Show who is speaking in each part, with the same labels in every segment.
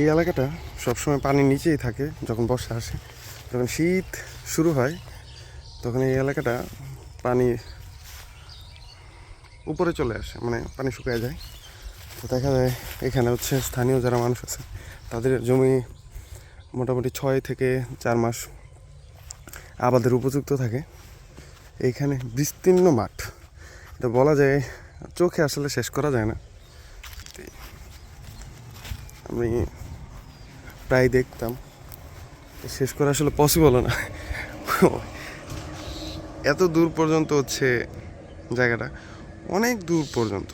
Speaker 1: এই এলাকাটা সবসময় পানির নিচেই থাকে, যখন বর্ষা আসে। যখন শীত শুরু হয়, তখন এই এলাকাটা পানি উপরে চলে আসে মানে পানি শুকিয়ে যায়। তো দেখা যায় এখানে হচ্ছে স্থানীয় যারা মানুষ আছে, তাদের জমি মোটামুটি ছয় থেকে চার মাস আবাদের উপযুক্ত থাকে। এইখানে বিস্তীর্ণ মাঠ। এটা বলা যায়, চোখে আসলে শেষ করা যায় না। আমি প্রায় দেখতাম। শেষ করা আসলে পসিবল না। এত দূর পর্যন্ত হচ্ছে জায়গাটা। অনেক দূর পর্যন্ত।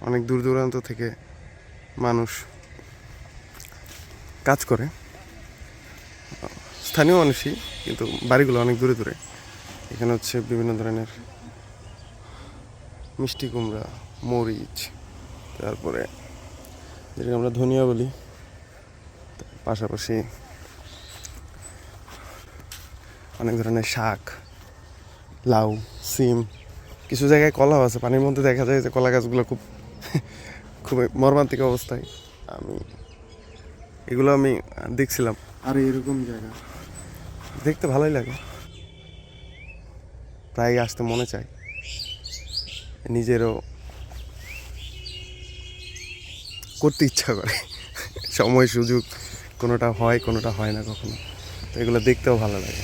Speaker 1: অনেক দূর দূরান্ত থেকে মানুষ কাজ করে। স্থানীয় মানুষই, কিন্তু বাড়িগুলো অনেক দূরে দূরে। এখানে হচ্ছে বিভিন্ন ধরনের মিষ্টি কুমড়া, মরিচ, তারপরে যেটাকে আমরা ধনিয়া বলি। পাশাপাশি অনেক ধরনের শাক লাউ সিম কিছু জায়গায় কলাও আছে। পানির মধ্যে দেখা যায় যে কলা গাছগুলো খুব খুবই মর্মান্তিক অবস্থায়। আমি এগুলো আমি দেখছিলাম। আর এরকম জায়গা? দেখতে ভালোই লাগে। প্রায় আসতে মনে চায়। নিজেরও করতে ইচ্ছা করে। সময় সুযোগ। কোনোটা হয় কোনোটা হয় না কখনো। তো এগুলো দেখতেও ভালো লাগে।